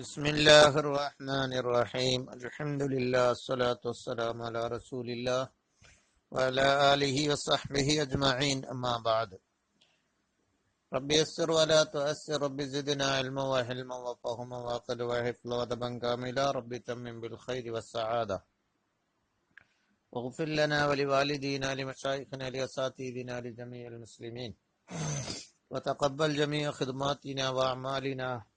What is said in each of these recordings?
بسم الله الرحمن الرحيم. الحمد لله الصلاة والسلام على رسول الله وعلى آله وصحبه أجمعين. أما بعد ربي يسر ولا تؤسر. ربي زدنا علما وحلما وفهما. وعقل وحفظا وأدبا كاملا. ربي تمم بالخير والسعادة. واغفر لنا ولوالدينا لمشايخنا لأساتذتنا لجميع المسلمين. وتقبل جميع خدماتنا وأعمالنا.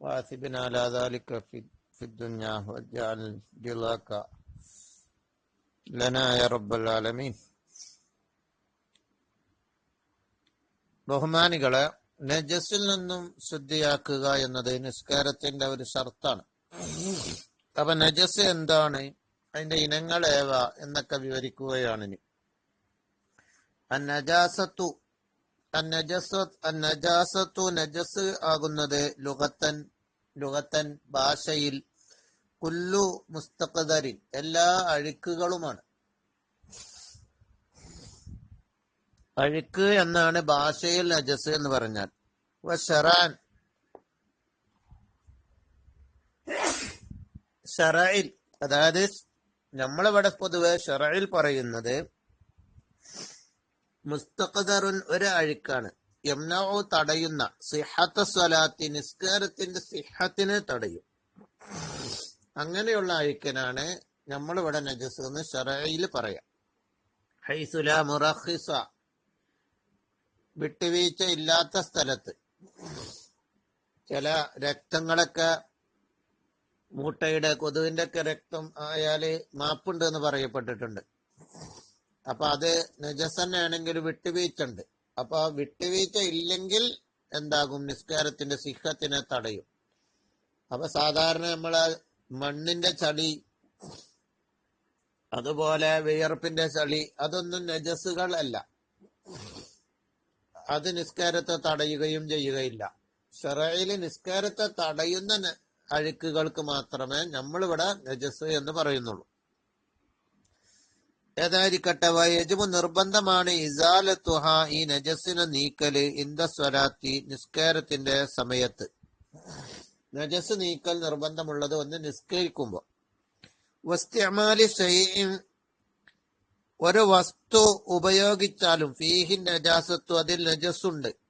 وآثبنا على ذلك في في الدنيا واجعل رضاك لنا يا رب العالمين ബഹുമാനികളെ നജസിൽ നിന്നും ശുദ്ധിയാക്കുക എന്നത് നിസ്കാരത്തിന്റെ ഒരു ഷർത്താണ് അപ്പൊ നജസ് എന്താണ് അതിന്റെ ഇനങ്ങൾ ഏവ എന്നൊക്കെ വിവരിക്കുകയാണ് ഇനി അന്നജാസത്തു അന്നജാസത്തു നജസ് ആകുന്നത് ലുഗത്തൻ ലുഗത്തൻ ഭാഷയിൽ കുല്ലു മുസ്തഖദരിൻ എല്ലാ അഴുക്കുകളുമാണ്. അഴുക്ക് എന്നാണ് ഭാഷയിൽ നജസ് എന്ന് പറഞ്ഞാൽ. ഷറാൻ ഷറയിൽ അതായത് നമ്മളിവിടെ പൊതുവെ ഷറയിൽ പറയുന്നത് മുസ്തഖദറുൻ ഒരു അഴുക്കാണ് തടയുന്ന സിഹത്ത സ്വലാത്തി നിസ്കാരത്തിന്റെ സിഹത്തിനെ തടയും. അങ്ങനെയുള്ള അഴുക്കനാണ് നമ്മളിവിടെ നജസ് എന്ന് ഷറയിൽ പറയാം. ഹൈസുല മുറഹിസ വിട്ടുവീഴ്ച ഇല്ലാത്ത സ്ഥലത്ത്. ചില രക്തങ്ങളൊക്കെ മൂട്ടയുടെ കൊതുവിന്റെ ഒക്കെ രക്തം ആയാൽ മാപ്പുണ്ട് എന്ന് പറയപ്പെട്ടിട്ടുണ്ട്. അപ്പൊ അത് നജസന്നാണെങ്കിൽ വിട്ടുവീഴ്ച ഉണ്ട് അപ്പൊ ആ വിട്ടുവീഴ്ച ഇല്ലെങ്കിൽ എന്താകും? നിസ്കാരത്തിന്റെ സിഹത്തിനെ തടയും. അപ്പൊ സാധാരണ നമ്മൾ മണ്ണിന്റെ ചളി അതുപോലെ വിയർപ്പിന്റെ ചളി അതൊന്നും നജസുകൾ അല്ല. അത് നിസ്കാരത്തെ തടയുകയും ചെയ്യുകയില്ല. ഷെറയിൽ നിസ്കാരത്തെ തടയുന്ന അഴുക്കുകൾക്ക് മാത്രമേ നമ്മളിവിടെ നജസ് എന്ന് പറയുന്നുള്ളൂ. ഏതായിരിക്കട്ടെ വയജുബ് നിർബന്ധമാണ് ഇസാലത്തുഹ ഈ നജസിനെ നീക്കൽ ഇന്ദ സ്വലാത്തി നിസ്കാരത്തിന്റെ സമയത്ത്. നജസ് നീക്കൽ നിർബന്ധമുള്ളത് ഒന്ന് നിസ്കരിക്കുമ്പോ. വസ്ത്യമാലി ഷൈഇൻ ഒരു വസ്തു ഉപയോഗിച്ചാലും ഫീഹിൻ നജാസത്തു അതിൽ നജസ്സുണ്ട്.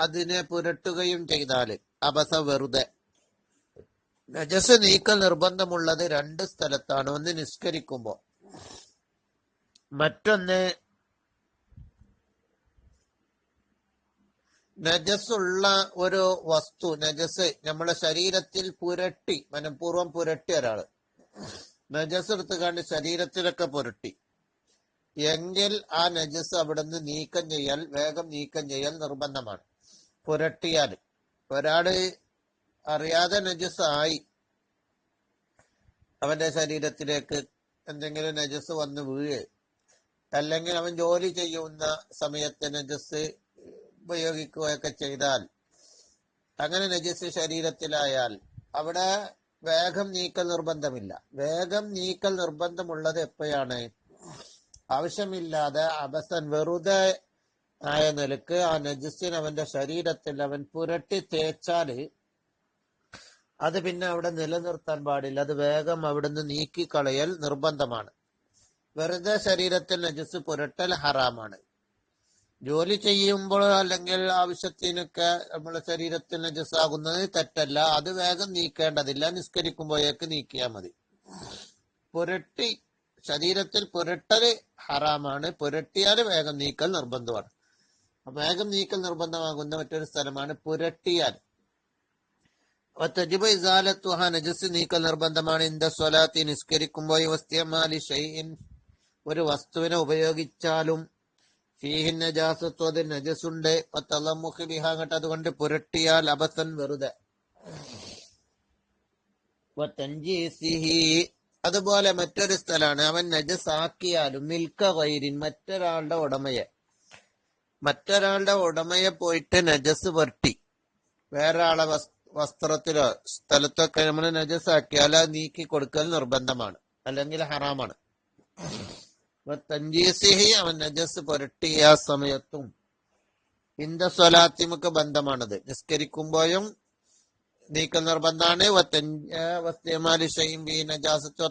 അതിനെ പുരട്ടുകയും ചെയ്താൽ അബസ വെറുതെ. നജസ് നീക്കൽ നിർബന്ധമുള്ളത് രണ്ട് സ്ഥലത്താണ്. ഒന്ന് നിസ്കരിക്കുമ്പോൾ. മറ്റൊന്ന് നജസ്സുള്ള ഒരു വസ്തു നജസ് നമ്മുടെ ശരീരത്തിൽ പുരട്ടി മനഃപൂർവം പുരട്ടി ഒരാൾ. നജസ് എടുത്ത് കണ്ട് ശരീരത്തിലൊക്കെ പുരട്ടി. എങ്കിൽ ആ നജസ് അവിടുന്ന് നീക്കം ചെയ്യൽ വേഗം നീക്കം ചെയ്യൽ നിർബന്ധമാണ്. പുരട്ടിയാൽ. ഒരാൾ അറിയാതെ നജസ് ആയി അവന്റെ ശരീരത്തിലേക്ക് എന്തെങ്കിലും നജസ് വന്ന് വീഴേ. അല്ലെങ്കിൽ അവൻ ജോലി ചെയ്യുന്ന സമയത്ത് നജസ് ഉപയോഗിക്കുകയൊക്കെ ചെയ്താൽ അങ്ങനെ നജസ് ശരീരത്തിലായാൽ അവിടെ വേഗം നീക്കൽ നിർബന്ധമില്ല. വേഗം നീക്കൽ നിർബന്ധമുള്ളത് എപ്പോഴാണ്? ആവശ്യമില്ലാതെ അബസൻ വെറുതെ ആയ നിലയ്ക്ക് ആ നജസ്സിന് അവന്റെ ശരീരത്തിൽ അവൻ പുരട്ടി തേച്ചാൽ അത് പിന്നെ അവിടെ നിലനിർത്താൻ പാടില്ല. അത് വേഗം അവിടുന്ന് നീക്കിക്കളയൽ നിർബന്ധമാണ്. വെറുതെ ശരീരത്തിൽ നജസ് പുരട്ടൽ ഹറാമാണ്. ജോലി ചെയ്യുമ്പോൾ അല്ലെങ്കിൽ ആവശ്യത്തിനൊക്കെ നമ്മുടെ ശരീരത്തിൽ നജസ് നജസ്സാകുന്നത് തെറ്റല്ല. അത് വേഗം നീക്കേണ്ടതില്ല. നിസ്കരിക്കുമ്പോഴേക്ക് നീക്കിയാൽ മതി. പുരട്ടി ശരീരത്തിൽ പുരട്ടൽ ഹറാമാണ്. പുരട്ടിയാൽ വേഗം നീക്കൽ നിർബന്ധമാണ്. വേഗം നീക്കൽ നിർബന്ധമാകുന്ന മറ്റൊരു സ്ഥലമാണ് പുരട്ടിയാൽ. നജസ് നീക്കൽ നിർബന്ധമാണ്. ഇന്ത സ്വലാത്തി നിസ്കരിക്കുമ്പോൾ ഒരു വസ്തുവിനെ ഉപയോഗിച്ചാലും ഫീഹിൻ നജാസത്വ അതിൽ നജസുണ്ട് തലമുഖി ബിഹാങ്ങട്ട് അതുകൊണ്ട് പുരട്ടിയാൽ അബസൻ വെറുതെ. അതുപോലെ മറ്റൊരു സ്ഥലമാണ്. അവൻ നജസാക്കിയാലും മിൽക്ക വൈരിൻ മറ്റൊരാളുടെ ഉടമയെ. മറ്റൊരാളുടെ ഉടമയെ പോയിട്ട് നജസ് പുരട്ടി. വേറെ ആളെ വസ്- വസ്ത്രത്തിലോ സ്ഥലത്തൊക്കെ നമ്മൾ നജസാക്കിയാൽ അത് നീക്കി കൊടുക്കൽ നിർബന്ധമാണ്. അല്ലെങ്കിൽ ഹറാമാണ്. തഞ്ചീസിഹി അവൻ നജസ് പുരട്ടി ആ സമയത്തും ഇന്ത സ്വലാത്തിമുക്ക് ബന്ധമാണത്. നിസ്കരിക്കുമ്പോഴും നീക്ക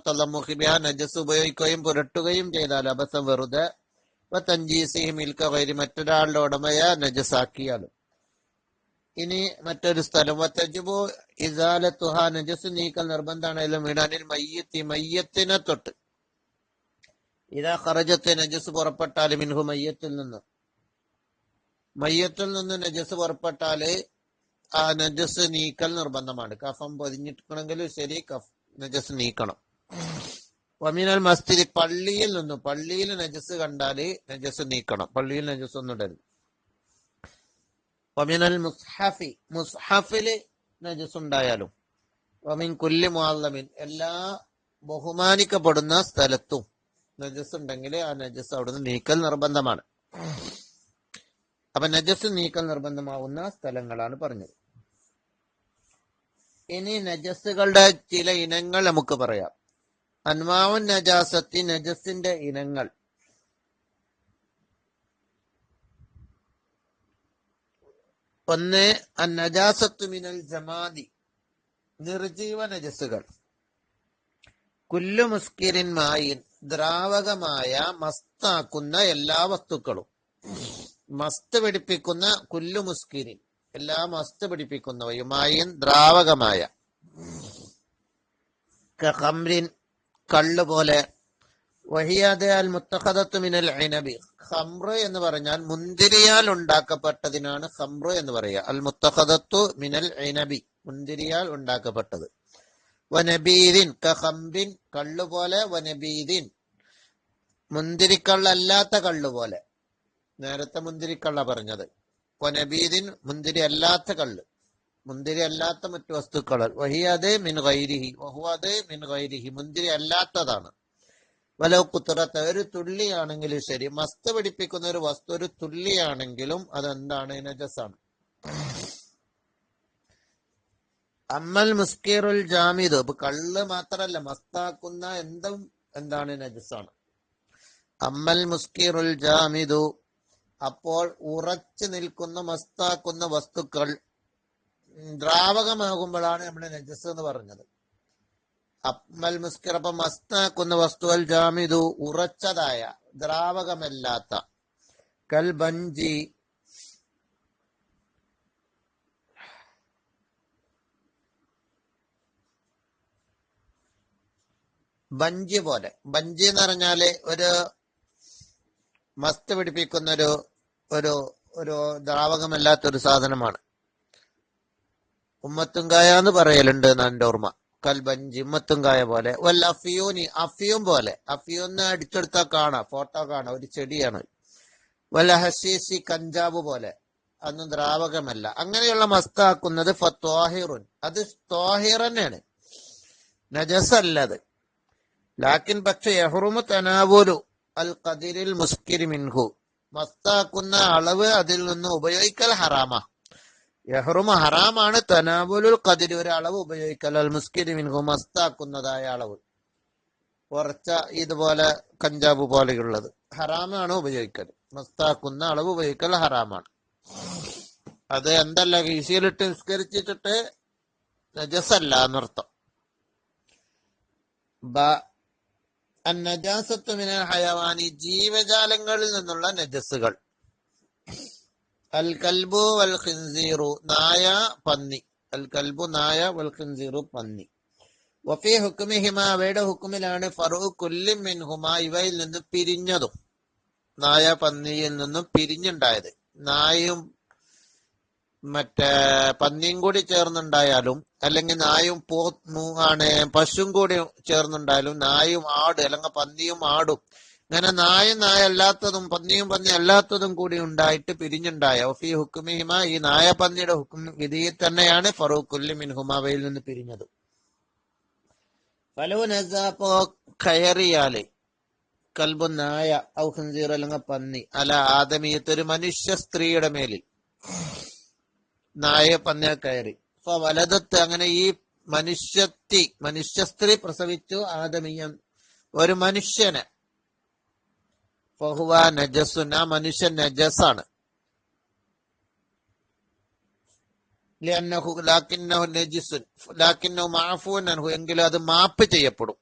തലമുഹിബിയ നജസ് ഉപയോഗിക്കുകയും പുരട്ടുകയും ചെയ്താൽ അബസം വെറുതെ. തഞ്ചീസിഹി മിൽക്ക വൈരി മറ്റൊരാളുടെ ഉടമയെ നജസാക്കിയാലും. ഇനി മറ്റൊരു സ്ഥലം. വത്തജുബു ഇസാലത്തുഹ നജസ് നീക്കൽ നിർബന്ധമാണെങ്കിലും വിടാനിൽ മയ്യത്തി മയ്യത്തിനെ തൊട്ട്. ഇതാ ഖറജത്തെ നജസ് പുറപ്പെട്ടാൽ മിൻഹു മയ്യത്തിൽ നിന്ന്. മയ്യത്തിൽ നിന്ന് നജസ് പുറപ്പെട്ടാൽ ആ നജസ് നീക്കൽ നിർബന്ധമാണ്. കഫം പൊതിഞ്ഞിട്ടുണ്ടെങ്കിൽ ശരി കഫ് നജസ് നീക്കണം. വമീനൽ മസ്തിരി പള്ളിയിൽ നിന്നും പള്ളിയിൽ നജസ് കണ്ടാൽ നജസ് നീക്കണം. പള്ളിയിൽ നജസ് ഒന്നും ഇടരുത്. വമിനൽ മുസ്ഹഫി മുസ്ഹഫിൽ നജസുണ്ടായാലും ഒമിൻ കുല്ലി മുഅല്ലമിൻ എല്ലാ ബഹുമാനിക്കപ്പെടുന്ന സ്ഥലത്തും നജസ് ഉണ്ടെങ്കിൽ ആ നജസ് അവിടുന്ന് നീക്കൽ നിർബന്ധമാണ്. അപ്പൊ നജസ് നീക്കൽ നിർബന്ധമാവുന്ന സ്ഥലങ്ങളാണ് പറഞ്ഞത്. ഇനി നജസ്സുകളുടെ ചില ഇനങ്ങൾ നമുക്ക് പറയാം. അൻവാവുൻ നജാസത്തി നജസിന്റെ ഇനങ്ങൾ. ഒന്ന് അന്നജാസത്തു മിനൽ ജമാദി നിർജീവ നജസ്സുകൾ. കുല്ലു മുസ്കിരിൻ മായിൻ ദ്രാവകമായ മസ്താക്കുന്ന എല്ലാ വസ്തുക്കളും. മസ്ത് പിടിപ്പിക്കുന്ന കുല്ലു മുസ്കിരിൻ എല്ലാ മസ്ത് പിടിപ്പിക്കുന്നവയുമായും ദ്രാവകമായ. ഖംറിൻ കള്ള് വഹിയാതെ അൽ മിനൽ ഇനബി. ഖംറ് എന്ന് പറഞ്ഞാൽ മുന്തിരിയാൽ ഉണ്ടാക്കപ്പെട്ടതിനാണ് ഖംറ് എന്ന് പറയുക. അൽ മുത്തഖദത്തു മിനൽ ഇനബി. മുന്തിരിയാൽ ഉണ്ടാക്കപ്പെട്ടത്. വനബീദിൻ കഹംറിൻ കള്ള് പോലെ വനബീദിൻ. മുന്തിരിക്കള്ളല്ലാത്ത കള്ള് പോലെ. നേരത്തെ മുന്തിരിക്കള്ള പറഞ്ഞത്. വനബീദിൻ മുന്തിരി അല്ലാത്ത കള്ള്. മുന്തിരി അല്ലാത്ത മറ്റു വസ്തുക്കൾ. വഹിയാതെ മിൻ ഗൈരിഹി. വഹുവാതെ മിൻ ഗൈരിഹി. മുന്തിരി അല്ലാത്തതാണ് വലോ കുത്തറത്ത് ഒരു തുള്ളിയാണെങ്കിലും ശരി. മസ്ത് പിടിപ്പിക്കുന്ന ഒരു വസ്തു ഒരു തുള്ളിയാണെങ്കിലും അതെന്താണ്? നജസാണ്. അമ്മൽ മുസ്കീറുൽ ജാമിദ് ഇപ്പൊ കള്ള് മാത്രല്ല മസ്താക്കുന്ന എന്തും എന്താണ്? നജസാണ്. അമ്മൽ മുസ്കീറുൽ ജാമിദു അപ്പോൾ ഉറച്ചു നിൽക്കുന്ന മസ്താക്കുന്ന വസ്തുക്കൾ ദ്രാവകമാകുമ്പോഴാണ് നമ്മുടെ നജസ് എന്ന് പറഞ്ഞത്. അമ്മൽ മുസ്കിർ അപ്പൊ വസ്തുവൽ ജാമിദു ഉറച്ചതായ ദ്രാവകമല്ലാത്ത കൽ ബഞ്ചി പോലെ. ബഞ്ചി എന്ന് പറഞ്ഞാൽ ഒരു മസ്ത് പിടിപ്പിക്കുന്ന ഒരു ഒരു ഒരു ദ്രാവകമല്ലാത്ത ഒരു സാധനമാണ്. ഉമ്മത്തുങ്കായ എന്ന് പറയലുണ്ട് എന്നാണ് എന്റെ ഓർമ്മ. കൽബഞ്ചി കായ പോലെ. വല്ല അഫിയൂനി അഫിയും പോലെ. അഫിയൂന്ന് അടിച്ചെടുത്താൽ കാണാം. ഫോട്ടോ കാണാം. ഒരു ചെടിയാണ്. വല്ല ഹസീസി കഞ്ചാബ് പോലെ. അതൊന്നും ദ്രാവകമല്ല. അങ്ങനെയുള്ള മസ്താക്കുന്നത് ഫത്വാഹിറുൻ അത് ത്വാഹിർ തന്നെയാണ്. നജസല്ലത്. ലാക്കിൻ പക്ഷെ യഹ്റുമു തനാവുലു അൽ കതിരിൽ മുസ്കിരി മിൻഹു. മസ്താക്കുന്ന അളവ് അതിൽ നിന്ന് ഉപയോഗിക്കൽ ഹറാമ. യഹ്റുമ ഹറാമാണ് തനാബുലുൽ കതിരി ഒരു അളവ് ഉപയോഗിക്കൽ. അൽ മുസ്കിരി മിൻഹു മസ്താക്കുന്നതായ അളവ്. കുറച്ച ഇതുപോലെ കഞ്ചാബ് പോലെയുള്ളത്. ഹറാമാണ് ഉപയോഗിക്കൽ. മസ്താക്കുന്ന അളവ് ഉപയോഗിക്കൽ ഹറാമാണ്. അത് എന്തല്ല കീശയിലിട്ട് നിസ്കരിച്ചിട്ടിട്ട് നജസല്ല എന്നർത്ഥം. മിനൽ ഹയവാനി ജീവജാലങ്ങളിൽ നിന്നുള്ള നജസ്സുകൾ. അൽ കൽബു വൽ ഖിൻസീറു നായ പന്നി. അൽ കൽബു നായ വൽ ഖിൻസീറു പന്നി. വഫി ഹുക്കുമിഹിമ അവയുടെ ഹുക്കുമിലാണ് ഫറു കുല്ലി മിൻഹുമ ഇവയിൽ നിന്ന് പിരിഞ്ഞതും. നായ പന്നിയിൽ നിന്നും പിരിഞ്ഞുണ്ടായത്. നായും മറ്റേ പന്നിയും കൂടി ചേർന്നുണ്ടായാലും അല്ലെങ്കിൽ നായും പോ ആണ് പശുവും കൂടി ചേർന്നുണ്ടായാലും നായും ആട് അല്ലെങ്കിൽ പന്നിയും ആടും ഇങ്ങനെ നായും നായ അല്ലാത്തതും പന്നിയും പന്നി അല്ലാത്തതും കൂടി ഉണ്ടായിട്ട് പിരിഞ്ഞുണ്ടായ ഒഫി ഹുക്കുമിഹിമ ഈ നായ പന്നിയുടെ ഹുക്കും വിധിയിൽ തന്നെയാണ് ഫറൂഖുല്ലി മിൻഹുമാവയിൽ നിന്ന് പിരിഞ്ഞത്. ഫലോ നസാപ്പോ കയറിയാൽ കൽബു നായ ഔ അല്ലെങ്കിൽ പന്നി അല ആദമീയത്ത് ഒരു മനുഷ്യ സ്ത്രീയുടെ മേലിൽ. നായ പന്നിയ കയറി. അപ്പൊ വലതത്ത് അങ്ങനെ ഈ മനുഷ്യത്തി മനുഷ്യ സ്ത്രീ പ്രസവിച്ചു ആദമീയം ഒരു മനുഷ്യനെ ഫഹുവ നജസ്സു ആ മനുഷ്യൻ നജസ്സാണ്. എങ്കിലും അത് മാപ്പ് ചെയ്യപ്പെടും.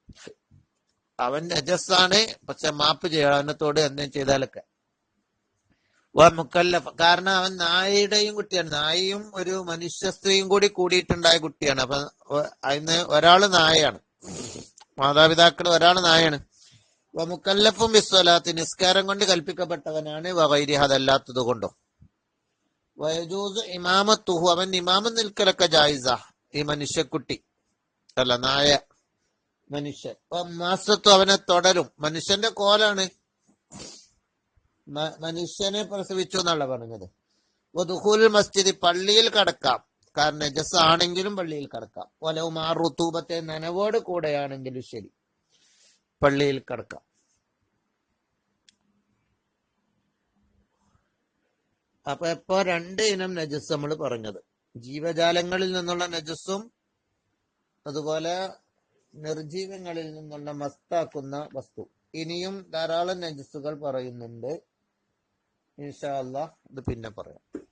അവൻ നജസ്സാണ് പക്ഷെ മാപ്പ് ചെയ്യണം അവനത്തോട് എന്തെങ്കിലും ചെയ്താലൊക്കെ. മുക്കല്ലഫ് കാരണം അവൻ നായയുടെയും കുട്ടിയാണ്. നായയും ഒരു മനുഷ്യ സ്ത്രീയും കൂടി കൂടിയിട്ടുണ്ടായ കുട്ടിയാണ്. അപ്പൊ അതിന് ഒരാൾ നായയാണ്. മാതാപിതാക്കൾ ഒരാൾ നായയാണ്. വ വിസ്വലാത്തി നിസ്കാരം കൊണ്ട് കൽപ്പിക്കപ്പെട്ടവനാണ്. വൈരി അതല്ലാത്തത് കൊണ്ടോ. വയജൂസ് ഇമാമത്തുഹു. അവൻ ഇമാമം നിൽക്കലൊക്കെ ജായിസ. ഈ മനുഷ്യക്കുട്ടി. അല്ല നായ മനുഷ്യൻ. മാസത്വം അവനെ തുടരും മനുഷ്യന്റെ കോലാണ്. മനുഷ്യനെ പ്രസവിച്ചു എന്നല്ല പറഞ്ഞത്. വധുഹുൽ മസ്ജിദ് പള്ളിയിൽ കടക്കാം. കാരണം നജസ് ആണെങ്കിലും പള്ളിയിൽ കടക്കാം. ഒലവും ആ ഋതൂപത്തെ നനവോട് കൂടെയാണെങ്കിലും ശരി. പള്ളിയിൽ കടക്കാം. അപ്പൊ ഇപ്പൊ രണ്ട് ഇനം നജസ് നമ്മൾ പറഞ്ഞത്. ജീവജാലങ്ങളിൽ നിന്നുള്ള നജസ്സും അതുപോലെ നിർജീവങ്ങളിൽ നിന്നുള്ള മസ്താക്കുന്ന വസ്തു. ഇനിയും ധാരാളം നജസ്സുകൾ പറയുന്നുണ്ട്. ഇൻഷാ അല്ലാ ഇത് പിന്നെ പറയാം.